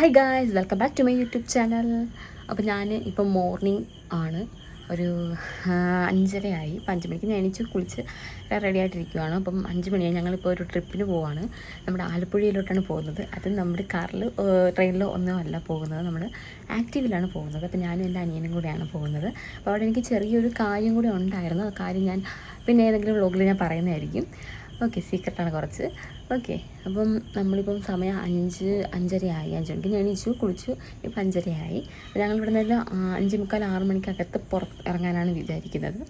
Hi guys welcome back to my YouTube channel അപ്പോൾ ഞാൻ ഇപ്പം മോർണിംഗ് ആണ്. ഒരു അഞ്ചരയായി. ഇപ്പം അഞ്ച് മണിക്ക് ഞാൻ എനിച്ച് കുളിച്ച് റെഡി ആയിട്ടിരിക്കുവാണ്. അപ്പം അഞ്ച് മണിയായി ഞങ്ങളിപ്പോൾ ഒരു ട്രിപ്പിന് പോവാണ്. നമ്മുടെ ആലപ്പുഴയിലോട്ടാണ് പോകുന്നത്. അത് നമ്മുടെ കാറിൽ ട്രെയിനിലോ ഒന്നും അല്ല പോകുന്നത്. നമ്മൾ ആക്റ്റീവിലാണ് പോകുന്നത്. അപ്പോൾ ഞാനും എന്റെ അനിയനും കൂടെയാണ് പോകുന്നത്. അപ്പോൾ അവിടെ എനിക്ക് ചെറിയൊരു കാര്യം കൂടെ ഉണ്ടായിരുന്നു. ആ കാര്യം ഞാൻ പിന്നെ ഏതെങ്കിലും വ്ളോഗിൽ ഞാൻ പറയുന്നതായിരിക്കും. ഓക്കെ സീക്രട്ടാണ് കുറച്ച്. ഓക്കെ അപ്പം നമ്മളിപ്പം സമയം അഞ്ച് അഞ്ചരയായി. അഞ്ച് മണിക്ക് ഞാൻ ഇച്ചു കുളിച്ചു ഇപ്പം അഞ്ചരയായി. ഞങ്ങൾ ഇവിടെ നിന്ന് അഞ്ച് മുക്കാൽ ആറ് മണിക്കകത്ത് പുറത്ത് ഇറങ്ങാനാണ് വിചാരിക്കുന്നത്.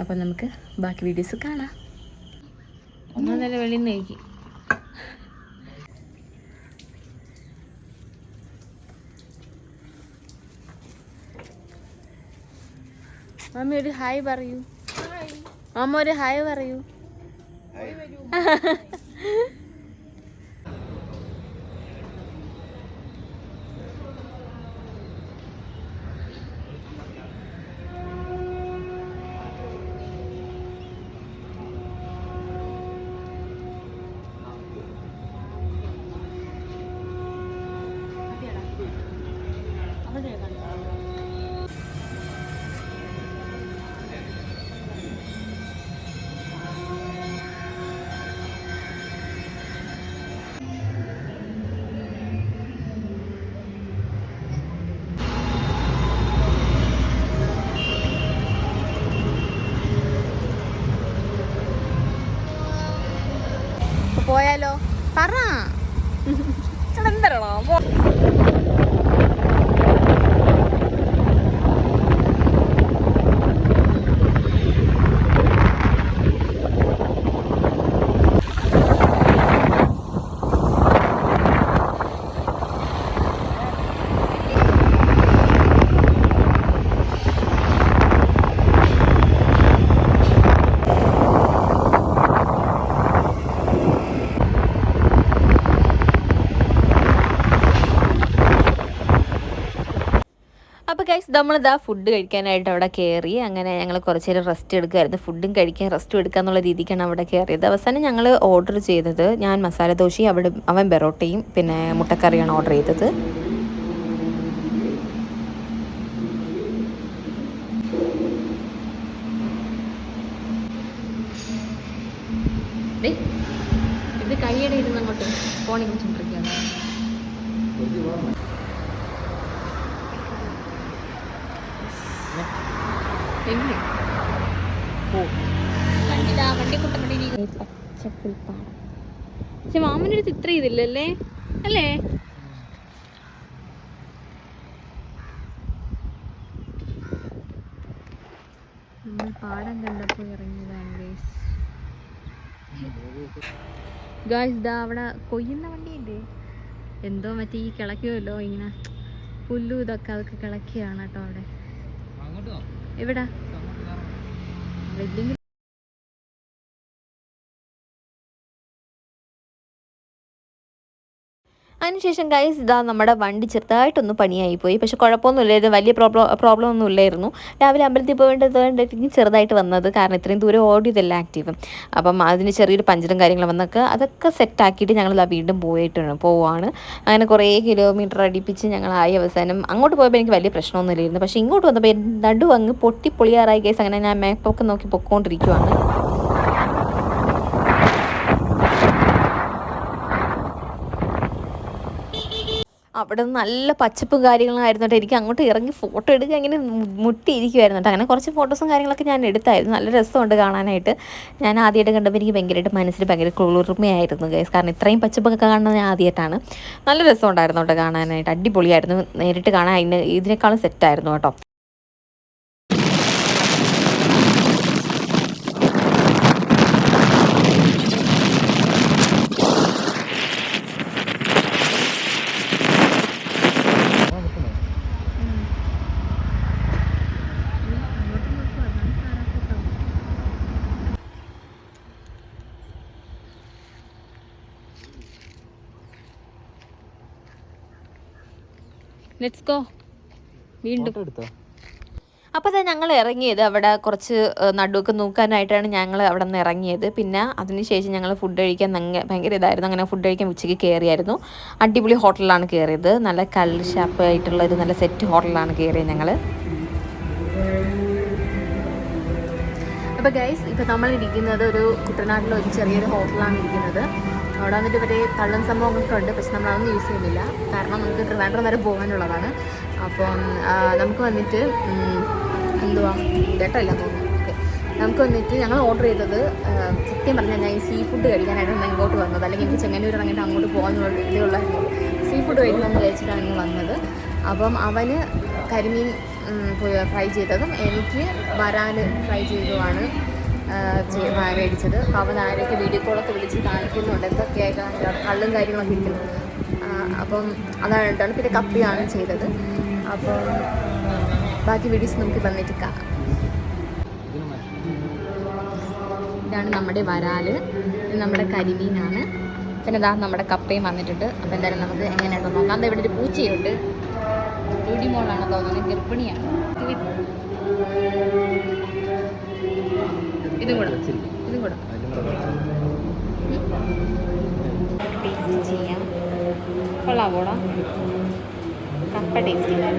അപ്പം നമുക്ക് ബാക്കി വീഡിയോസ് കാണാം. ഒന്നാം നില വെളിയിൽ നിന്ന് കഴിക്കും മമ്മി ഒരു ഹായ് പറയൂ. മമ്മ ഒരു ഹായ് പറയൂ. เฮ้ പോയാലോ പറ. അപ്പോൾ ഗൈസ് നമ്മളിതാ ഫുഡ് കഴിക്കാനായിട്ട് അവിടെ കയറി അങ്ങനെ ഞങ്ങൾ കുറച്ച് നേരം റെസ്റ്റ് എടുക്കുമായിരുന്നു ഫുഡും കഴിക്കാൻ റെസ്റ്റും എടുക്കുക എന്നുള്ള രീതിക്കാണ് അവിടെ കയറിയത് അവസാനം ഞങ്ങൾ ഓർഡർ ചെയ്തത് ഞാൻ മസാല ദോശയും അവിടെ അവൻ ബെറോട്ടയും പിന്നെ മുട്ടക്കറിയാണ് ഓർഡർ ചെയ്തത്. ഇത് കൈയുടെ ഇരുന്നങ്ങോട്ട് ഫോണിൽ വിളിച്ചോണ്ടിരിക്കുകയാണ് പക്ഷെ മാമന്റെ അടുത്ത് ഇത്ര ഇതില്ലല്ലേ? അല്ലേ? നമ്മൾ പാടം കണ്ടപ്പോൾ ഇറങ്ങിയതാണ് ഗൈസ് ഗായ്സ് ദാ അവിടെ കൊയ്യുന്ന വണ്ടിയില്ലേ? എന്തോ മറ്റേ ഈ കിളയ്ക്കുമല്ലോ ഇങ്ങനെ പുല്ലു ഇതൊക്കെ അതൊക്കെ കിളക്കുകയാണ് കേട്ടോ അവിടെ. എവിടാ? വെല്ലിങ് അതിനുശേഷം ഗൈസ് ഇതാ നമ്മുടെ വണ്ടി ചെറുതായിട്ടൊന്ന് പണിയായി പോയി. പക്ഷെ കുഴപ്പമൊന്നുമില്ലായിരുന്നു വലിയ പ്രോബ്ലം പ്രോബ്ലം ഒന്നും ഇല്ലായിരുന്നു. രാവിലെ അമ്പലത്തിൽ പോകേണ്ടത് ചെറുതായിട്ട് വന്നത്. കാരണം ഇത്രയും ദൂരം ഓടിയതല്ല ആക്റ്റീവ് അപ്പം അതിന് ചെറിയൊരു പഞ്ചറും കാര്യങ്ങളും വന്നൊക്കെ അതൊക്കെ സെറ്റാക്കിയിട്ട് ഞങ്ങൾ വീണ്ടും പോയിട്ടാണ് പോവാണ്. അങ്ങനെ കുറേ കിലോമീറ്റർ അടിപ്പിച്ച് ഞങ്ങളായി അവസാനം അങ്ങോട്ട് പോയപ്പോൾ എനിക്ക് വലിയ പ്രശ്നമൊന്നുമില്ലായിരുന്നു പക്ഷേ ഇങ്ങോട്ട് വന്നപ്പോൾ നടുവങ്ങ് പൊട്ടി പൊളിയാറായി ഗൈസ് അങ്ങനെ ഞാൻ മാപ്പൊക്കെ നോക്കി പൊക്കോണ്ടിരിക്കുവാണ്. അവിടെ നല്ല പച്ചപ്പും കാര്യങ്ങളായിരുന്നു കേട്ടോ. എനിക്ക് അങ്ങോട്ട് ഇറങ്ങി ഫോട്ടോ എടുക്കുക ഇങ്ങനെ മുട്ടി മുട്ടിയിരിക്കുമായിരുന്നു കേട്ടോ. അങ്ങനെ കുറച്ച് ഫോട്ടോസും കാര്യങ്ങളൊക്കെ ഞാൻ എടുത്തായിരുന്നു. നല്ല രസമുണ്ട് കാണാനായിട്ട്. ഞാൻ ആദ്യമായിട്ട് കണ്ടപ്പോൾ എനിക്ക് ഭയങ്കരമായിട്ട് മനസ്സിൽ ഭയങ്കര കുളിർമയായിരുന്നു ഗൈസ് കാരണം ഇത്രയും പച്ചപ്പൊക്കെ കാണുന്നത് ഞാൻ ആദ്യമായിട്ടാണ് നല്ല രസമുണ്ടായിരുന്നു കേട്ടോ കാണാനായിട്ട്. അടിപൊളിയായിരുന്നു. നേരിട്ട് കാണാൻ ഇതിനേക്കാളും സെറ്റായിരുന്നു കേട്ടോ. ലെറ്റ്സ് ഗോ വീണ്ടും. എടുത്തോ? അപ്പോൾ തന്നെ ഞങ്ങൾ ഇറങ്ങിയത് അവിടെ കുറച്ച് നടുവൊക്കെ നോക്കാനായിട്ടാണ് ഞങ്ങൾ അവിടെ നിന്ന് ഇറങ്ങിയത്. പിന്നെ അതിനുശേഷം ഞങ്ങൾ ഫുഡ് കഴിക്കാൻ ഭയങ്കര ഇതായിരുന്നു. അങ്ങനെ ഫുഡ് കഴിക്കാൻ ഉച്ചയ്ക്ക് കയറിയായിരുന്നു അടിപൊളി ഹോട്ടലിലാണ് കയറിയത് നല്ല കല്ല് ഷാപ്പ് ആയിട്ടുള്ള ഒരു നല്ല സെറ്റ് ഹോട്ടലിലാണ് കയറിയത് ഞങ്ങൾ അപ്പോൾ ഗൈസ് ഇപ്പോൾ നമ്മൾ ഇരിക്കുന്നത് ഒരു കുട്ടനാട്ടിലെ ഒരു ചെറിയൊരു ഹോട്ടലാണ് ഇരിക്കുന്നത്. അവിടെ വന്നിട്ട് ഇവരെ തള്ളും സംഭവങ്ങളൊക്കെ ഉണ്ട്. പക്ഷെ നമ്മൾ അതൊന്നും യൂസ് ചെയ്യുന്നില്ല. കാരണം നമുക്ക് ട്രിവാൻഡ്രം വരെ പോകാനുള്ളതാണ്. അപ്പം നമുക്ക് വന്നിട്ട് എന്തുവാ? കേട്ടല്ല തോന്നുന്നു. ഓക്കെ. നമുക്ക് വന്നിട്ട് ഞങ്ങൾ ഓർഡർ ചെയ്തത് സത്യം പറഞ്ഞാൽ ഞാൻ ഈ സീ ഫുഡ് കഴിക്കാനായിട്ടാണ് ഇങ്ങോട്ട് വന്നത്. അല്ലെങ്കിൽ എനിക്ക് ചെങ്ങന്നൂർ ഇറങ്ങിയിട്ട് അങ്ങോട്ട് പോകാനുള്ള ഇതേ ഉള്ളായിരുന്നു. സീ ഫുഡ് കഴിക്കണമെന്ന് വിചാരിച്ചിട്ടാണ് ഇങ്ങ് വന്നത്. അപ്പം അവന് കരിമീൻ ഫ്രൈ ചെയ്തതും എനിക്ക് വരാൽ ഫ്രൈ ചെയ്തതുമാണ് മേടിച്ചത്. അവൻ ആരെയൊക്കെ വീഡിയോ കോളൊക്കെ വിളിച്ച് കാണിക്കുന്നുണ്ട്. എന്തൊക്കെയായിട്ടാണ് കള്ളും കാര്യങ്ങളൊക്കെ ഇരിക്കുന്നത് അപ്പം അതാണ് കേട്ടോ. പിന്നെ കപ്പിയാണ് ചെയ്തത്. അപ്പം ബാക്കി വീഡിയോസ് നമുക്ക് വന്നിട്ട് കാണാം. ഇതാണ് നമ്മുടെ വരാൽ. നമ്മുടെ കരിമീനാണ്. പിന്നെ ഇതാ നമ്മുടെ കപ്പയും വന്നിട്ടുണ്ട്. അപ്പം എന്തായാലും നമുക്ക് എങ്ങനെയുണ്ടോ നോക്കാം. ഇവിടെ ഒരു പൂച്ചയുണ്ട്. ഡ്യൂട്ടി മോളാണ് തോന്നുന്നത് ഗർഭിണിയാണ്. ഇതും കൂടെ. ഇതും കൂടെ. ടേസ്റ്റ് ചെയ്യാം കൊള്ളാവോടാ കപ്പ ടേസ്റ്റ് ചെയ്യാം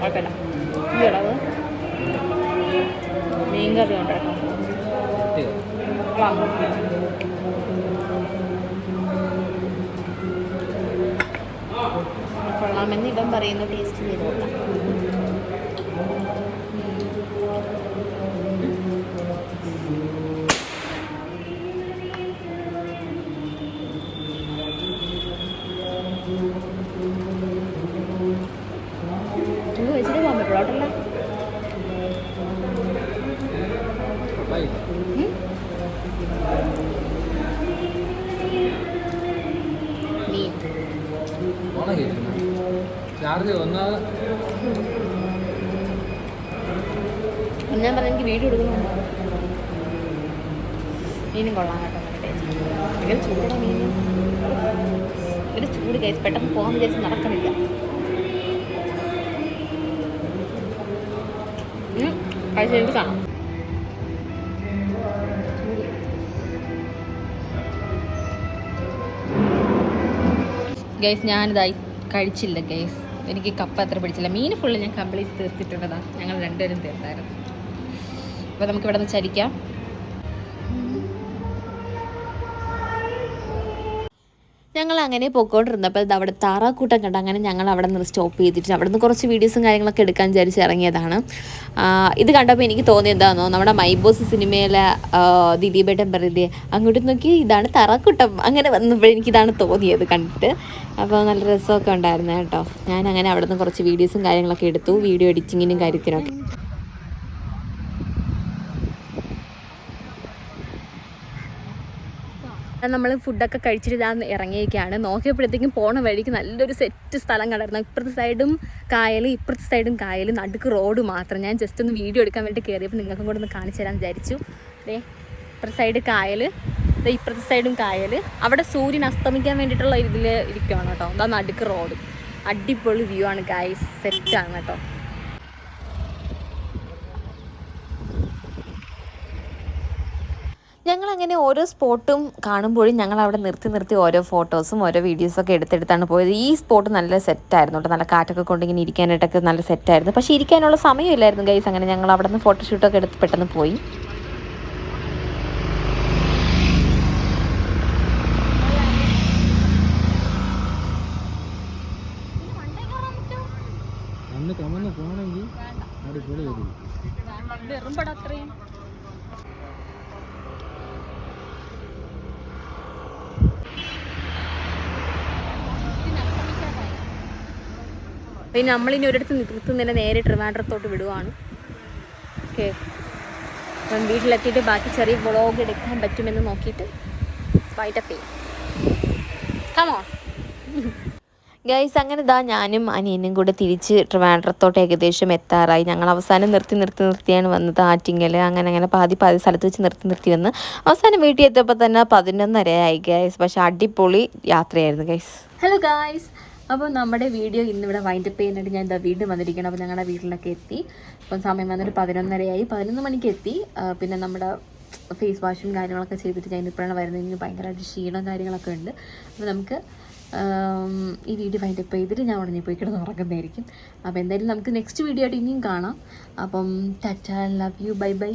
കുഴപ്പമില്ല. ഈ ഇളവ് മീൻ കറി ഉണ്ട്? കൊള്ളാമെന്ന് ഇവൻ പറയുന്നു ടേസ്റ്റ് ചെയ്ത് നോക്കാം ചൂട് വെച്ചിട്ട് പോകാൻ പറ്റുള്ളൂ കേട്ടല്ല മീൻ. ചാർജ് ഒന്നാമത് ഞാൻ പറഞ്ഞ എനിക്ക് വീഡിയോ എടുക്കണമുണ്ടോ മീനും കൊള്ളാം കേട്ടോ ഭയങ്കര മീൻ ഭയങ്കര ചൂട് കഴിച്ച് പെട്ടെന്ന് പോകാൻ വിചാരിച്ച് നടക്കുന്നില്ല കാണാം. ഗൈസ് ഞാനിതായി കഴിച്ചില്ല ഗൈസ് എനിക്ക് കപ്പ അത്ര പിടിച്ചില്ല. മീൻ ഫുള്ള് ഞാൻ കംപ്ലീറ്റ് തീർത്തിട്ടുള്ളതാണ് ഞങ്ങൾ രണ്ടുപേരും തീർത്തായിരുന്നു. അപ്പോൾ നമുക്ക് ഇവിടെ നിന്ന് ചരിക്കാം അങ്ങനെ പോയിക്കൊണ്ടിരുന്നപ്പോൾ ഇത് അവിടെ താറാക്കൂട്ടം കണ്ട് അങ്ങനെ ഞങ്ങൾ അവിടെ നിന്ന് സ്റ്റോപ്പ് ചെയ്തിട്ട് അവിടെ നിന്ന് കുറച്ച് വീഡിയോസും കാര്യങ്ങളൊക്കെ എടുക്കാൻ വിചാരിച്ച് ഇറങ്ങിയതാണ്. ഇത് കണ്ടപ്പോൾ എനിക്ക് തോന്നിയത് എന്താണെന്നോ നമ്മുടെ മൈബോസ് സിനിമയിലെ ദിലീപേട്ടൻ പറയുന്നത് അങ്ങോട്ട് നോക്കി ഇതാണ് താറാക്കൂട്ടം. അങ്ങനെ വന്നപ്പോൾ എനിക്കിതാണ് തോന്നിയത് കണ്ടിട്ട്. അപ്പോൾ നല്ല രസമൊക്കെ ഉണ്ടായിരുന്നു കേട്ടോ. ഞാൻ അങ്ങനെ അവിടെ നിന്ന് കുറച്ച് വീഡിയോസും കാര്യങ്ങളൊക്കെ എടുത്തു വീഡിയോ എഡിറ്റിങ്ങിനും കാര്യത്തിനൊക്കെ. നമ്മൾ ഫുഡൊക്കെ കഴിച്ചിട്ട് ഇതാ ഇറങ്ങിയൊക്കെയാണ് നോക്കിയപ്പോഴത്തേക്കും പോണ വഴിക്ക് നല്ലൊരു സെറ്റ് സ്ഥലം കണ്ടായിരുന്നു ഇപ്പുറത്തെ സൈഡും കായൽ ഇപ്പുറത്തെ സൈഡും കായൽ നടുക്ക് റോഡ് മാത്രം. ഞാൻ ജസ്റ്റ് ഒന്ന് വീഡിയോ എടുക്കാൻ വേണ്ടി കയറിയപ്പോൾ നിങ്ങൾക്കും കൂടെ ഒന്ന് കാണിച്ചു തരാൻ വിചാരിച്ചു. ദേ ഇപ്പുറത്തെ സൈഡ് കായൽ ഇപ്പുറത്തെ സൈഡും കായൽ അവിടെ സൂര്യൻ അസ്തമിക്കാൻ വേണ്ടിയിട്ടുള്ള ഇതിൽ ഇരിക്കുകയാണ് കേട്ടോ. അതാ നടുക്ക് റോഡ് അടിപൊളി വ്യൂ ആണ് ഗായ്സ് സെറ്റാണ് കേട്ടോ. ഞങ്ങൾ അങ്ങനെ ഓരോ സ്പോട്ടും കാണുമ്പോഴും ഞങ്ങൾ അവിടെ നിർത്തി നിർത്തി ഓരോ ഫോട്ടോസും ഓരോ വീഡിയോസൊക്കെ എടുത്തെടുത്താണ് പോയത്. ഈ സ്പോട്ട് നല്ല സെറ്റായിരുന്നു കേട്ടോ. നല്ല കാറ്റൊക്കെ കൊണ്ട് ഇങ്ങനെ ഇരിക്കാനായിട്ടൊക്കെ നല്ല സെറ്റായിരുന്നു. പക്ഷേ ഇരിക്കാനുള്ള സമയമില്ലായിരുന്നു ഗൈസ് അങ്ങനെ ഞങ്ങൾ അവിടെ നിന്ന് ഫോട്ടോഷൂട്ടൊക്കെ എടുത്ത് പെട്ടെന്ന് പോയി. വെറും പടം പോകണമെങ്കിൽ അടിപൊളി ഇനി നമ്മളിനി ഒരിടത്ത് നിർത്തുന്നില്ല നേരെ ട്രിവാൻഡ്രത്തോട്ട് വിടുവാണ്. ഓക്കെ. അപ്പം വീട്ടിലെത്തിയിട്ട് ബാക്കി ചെറിയ വ്ളോഗ് എടുക്കാൻ പറ്റുമെന്ന് നോക്കിയിട്ട് വൈറ്റപ്പ് ചെയ്യും. കമോ ഗൈസ് അങ്ങനെ ഇതാ ഞാനും അനിയനും കൂടെ തിരിച്ച് ട്രിവാൻഡ്രത്തോട്ട് ഏകദേശം എത്താറായി. ഞങ്ങൾ അവസാനം നിർത്തി നിർത്തി നിർത്തിയാണ് വന്നത് ആറ്റിങ്ങൽ അങ്ങനെ അങ്ങനെ പാതി പാതി സ്ഥലത്ത് വെച്ച് നിർത്തി നിർത്തി വന്ന് അവസാനം വീട്ടിൽ എത്തിയപ്പോൾ തന്നെ പതിനൊന്നരയായി ഗൈസ് പക്ഷെ അടിപൊളി യാത്രയായിരുന്നു ഗൈസ് ഹലോ ഗൈസ് അപ്പോൾ നമ്മുടെ വീഡിയോ ഇന്നിവിടെ വൈൻഡപ്പ് ചെയ്യാനായിട്ട് ഞാൻ ഇതാ വീണ്ടും വന്നിരിക്കണം അപ്പോൾ ഞങ്ങളുടെ വീട്ടിലൊക്കെ എത്തി. അപ്പം സമയം വന്നിട്ട് പതിനൊന്നരയായി. പതിനൊന്ന് മണിക്ക് എത്തി. പിന്നെ നമ്മുടെ ഫേസ് വാഷും കാര്യങ്ങളൊക്കെ ചെയ്തിട്ട് ഞാൻ ഇപ്പോഴാണ് വരുന്നത്. എനിക്ക് ഭയങ്കരമായിട്ട് ക്ഷീണം കാര്യങ്ങളൊക്കെ ഉണ്ട്. അപ്പോൾ നമുക്ക് ഈ വീഡിയോ വൈൻഡപ്പ് ചെയ്തിട്ട് ഞാൻ ഉടനെ പോയി കിടന്ന് ഉറങ്ങുന്നതായിരിക്കും. അപ്പോൾ എന്തായാലും നമുക്ക് നെക്സ്റ്റ് വീഡിയോ ആയിട്ട് ഇനിയും കാണാം. അപ്പം tata love you bye bye